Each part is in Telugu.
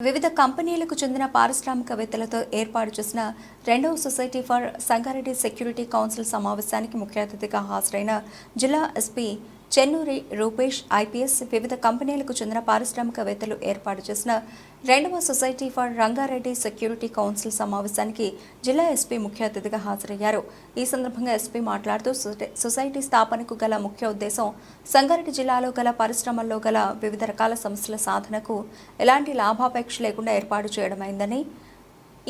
వివిధ కంపెనీలకు చెందిన పారిశ్రామికవేత్తలతో ఏర్పాటు చేసిన రెండవ society for Sangareddy security council సమావేశానికి ముఖ్య అతిథిగా హాజరైన జిల్లా ఎస్పీ చెన్నూరి రూపేష్ ఐపీఎస్ వివిధ కంపెనీలకు చెందిన పారిశ్రామికవేత్తలు ఏర్పాటు చేసిన రెండవ society for Rangareddy security council సమావేశానికి జిల్లా ఎస్పీ ముఖ్య అతిథిగా హాజరయ్యారు. ఈ సందర్భంగా ఎస్పీ మాట్లాడుతూ సొసైటీ స్థాపనకు గల ముఖ్య ఉద్దేశం సంగారెడ్డి జిల్లాలో గల పరిశ్రమల్లో గల వివిధ రకాల సమస్యల సాధనకు ఎలాంటి లాభాపేక్ష లేకుండా ఏర్పాటు చేయడమైందని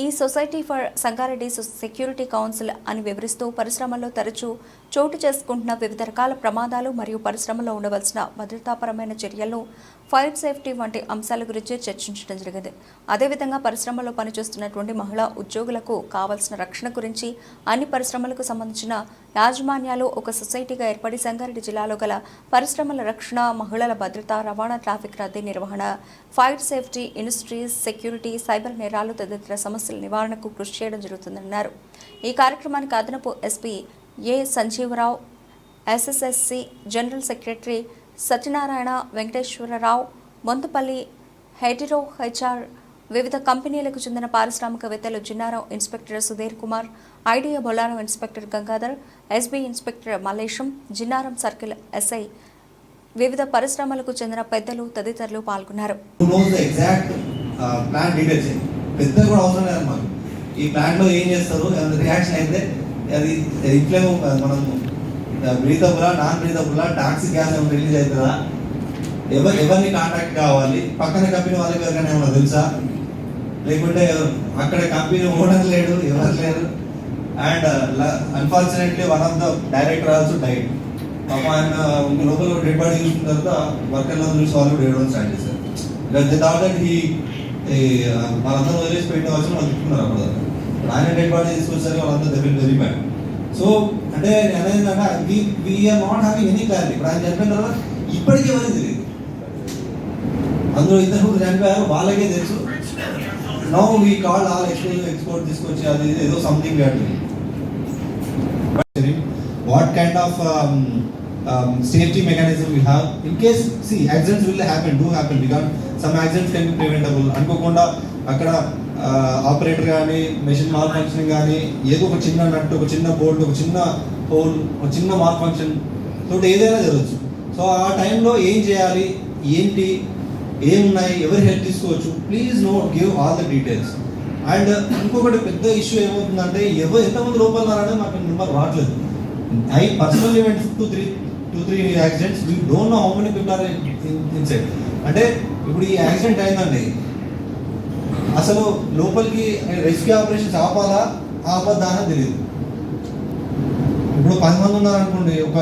ఈ society for Sangareddy security council అని వివరిస్తూ పరిశ్రమల్లో తరచూ చోటు చేసుకుంటున్న వివిధ రకాల ప్రమాదాలు మరియు పరిశ్రమలో ఉండవలసిన భద్రతాపరమైన చర్యలు ఫైర్ సేఫ్టీ వంటి అంశాల గురించి చర్చించడం జరిగింది. అదేవిధంగా పరిశ్రమలో పనిచేస్తున్నటువంటి మహిళా ఉద్యోగులకు కావాల్సిన రక్షణ గురించి అన్ని పరిశ్రమలకు సంబంధించిన యాజమాన్యాలు ఒక సొసైటీగా ఏర్పడి సంగారెడ్డి జిల్లాలో గల పరిశ్రమల రక్షణ మహిళల భద్రత రవాణా ట్రాఫిక్ రద్దీ నిర్వహణ fire safety industries security cyber నేరాలు తదితర సమస్యల నివారణకు కృషి చేయడం జరుగుతుందన్నారు. ఈ కార్యక్రమానికి అదనపు SP A Sanjeevarao SSSC general secretary Satyanarayana Venkateswararao Montapalli Hetero HR వివిధ కంపెనీలకు చెందిన పారిశ్రామికవేత్తలు Jinnarao inspector Sudhir Kumar IDA Bollaram inspector Gangadhar SB inspector Mallesham Jinnaram circle SI వివిధ పరిశ్రమలకు చెందిన పెద్దలు తదితరులు పాల్గొన్నారు. Uh, ఈ ప్లాంట్లో ఏం చేస్తారు? రియాక్షన్ అయితే అది ఇట్లేమో మనం బ్రీతబులా నాన్ బ్రీతబులా టాక్సిక్ గ్యాస్ ఏమైనా రిలీజ్ అవుతుందా? ఎవరు ఎవరిని కాంటాక్ట్ కావాలి? పక్కన కంపెనీ వాళ్ళకి ఎవరికైనా ఏమైనా తెలుసా? లేకుంటే అక్కడ కంపెనీ ఓనర్ లేడు ఎవరు లేరు. And unfortunately one of the director also died పాప ఆయన uh, లోపల డెడ్ బాడీ చూసిన తర్వాత వర్కర్లో చూసి వాళ్ళు ఏడవడం స్టార్ట్ చేశారు థాట్ దట్ హీ వాళ్ళందరూ వదిలేసి పెట్టిన వచ్చి వాళ్ళు తిట్టుకున్నారు అప్పుడు. ఆయన డెడ్ బాడీ తీసుకొచ్చారు వాళ్ళంతా దెబ్బలు వెరీ సో అంటే నేను అనేది ఏంటంటే we're not having any clarity ఇప్పుడు ఆయన చనిపోయిన తర్వాత ఇప్పటికీ ఎవరికి తెలియదు. అందులో ఇద్దరు చనిపోయారు వాళ్ళకే తెలుసు. No we call all export export తీసుకొచ్చి అది ఏదో something what kind of safety mechanism we have in case see accidents will happen do happen because some accidents can be preventable అనుకోకుండా అక్కడ ఆపరేటర్ కానీ మెషిన్ మాల్ ఫంక్షన్ కానీ ఏదో ఒక చిన్న నట్టు ఒక చిన్న బోల్ట్ ఒక చిన్న హోల్ ఒక చిన్న మాల్ ఫంక్షన్ తోటి ఏదైనా జరగచ్చు. సో ఆ టైంలో ఏం చేయాలి? ఏంటి? ఏమున్నాయి? ఎవరి హెల్ప్ తీసుకోవచ్చు? Please note give all the details and ఇంకొకటి పెద్ద ఇష్యూ ఏమవుతుందంటే ఎవరు ఎంతమంది లోపల ఉన్నారనేది మాకు నెంబర్ రావట్లేదు. I personal event two three two three accidents we don't know how many people are inside అంటే ఇప్పుడు ఈ యాక్సిడెంట్ అయిందండి. అసలు లోపలికి రెస్క్యూ ఆపరేషన్స్ ఆపాలా? ఆపద్దా అని తెలియదు. ఇప్పుడు పది మంది ఉన్నారనుకోండి ఒక